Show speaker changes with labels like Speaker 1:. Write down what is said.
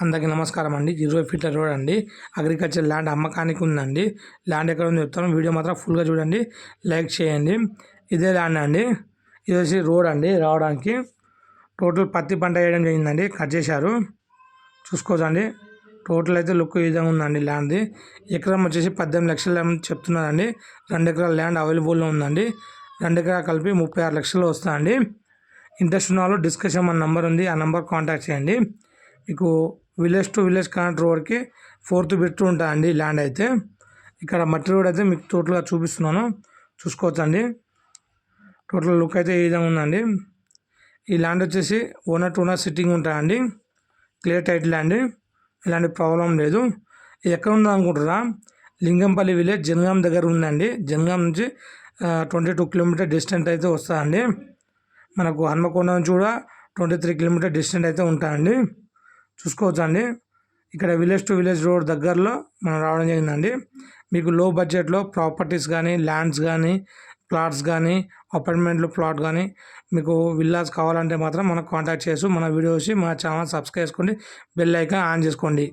Speaker 1: అందరికీ నమస్కారం అండి. ఇరవై ఫీట్ల రోడ్ అండి. అగ్రికల్చర్ ల్యాండ్ అమ్మకానికి ఉందండి. ల్యాండ్ ఎక్కడ ఉందో చెప్తాను. వీడియో మాత్రం ఫుల్గా చూడండి. లైక్ చేయండి. ఇదే ల్యాండ్ అండి. ఇది వచ్చి రోడ్ అండి. రావడానికి టోటల్ పత్తి పంట వేయడం జరిగిందండి. కట్ చేశారు. చూసుకోవచ్చండి. టోటల్ అయితే లుక్ ఈ విధంగా ఉందండి ల్యాండ్ది. ఎకరం వచ్చేసి పద్దెనిమిది లక్షలు చెప్తున్నారండి. రెండు ఎకరాల ల్యాండ్ అవైలబుల్లో ఉందండి. రెండు ఎకరాలు కలిపి ముప్పై ఆరు లక్షలు వస్తుందండి. ఇంట్రెస్ట్ ఉన్న వాళ్ళు డిస్కషన్ మన నెంబర్ ఉంది. ఆ నెంబర్ కాంటాక్ట్ చేయండి. మీకు విలేజ్ టు విలేజ్ కనెక్ట్ రోడ్కి ఫోర్త్ బిట్ ఉంటుందండి ల్యాండ్ అయితే. ఇక్కడ మట్టి రోడ్ అయితే మీకు టోటల్గా చూపిస్తున్నాను. చూసుకోవచ్చండి. టోటల్ లుక్ అయితే ఈ విధంగా ఉందండి. ఈ ల్యాండ్ వచ్చేసి ఓనర్ టు ఓనర్ సిట్టింగ్ ఉంటాయండి. క్లియర్ టైట్ ల్యాండ్ ఇలాంటి ప్రాబ్లం లేదు. ఇది ఎక్కడ ఉందో లింగంపల్లి విలేజ్ జనగాం దగ్గర ఉందండి. జనగాం నుంచి ట్వంటీ టూ కిలోమీటర్ డిస్టెంట్ అయితే వస్తుందండి. మనకు హన్మకొండ నుంచి కూడా ట్వంటీ త్రీ కిలోమీటర్ డిస్టెంట్ అయితే ఉంటాయండి. చూసుకోవచ్చు అండి ఇక్కడ విలేజ్ టు విలేజ్ రోడ్ దగ్గరలో మనం రావడం జరిగిందండి. మీకు లో బడ్జెట్లో ప్రాపర్టీస్ కానీ ల్యాండ్స్ కానీ ప్లాట్స్ కానీ అపార్ట్మెంట్లు ప్లాట్ కానీ మీకు విల్లాస్ కావాలంటే మాత్రం మనకు కాంటాక్ట్ చేసి మన వీడియోస్ మన ఛానల్ సబ్స్క్రైబ్ చేసుకోండి బెల్ ఐకాన్ ఆన్ చేసుకోండి.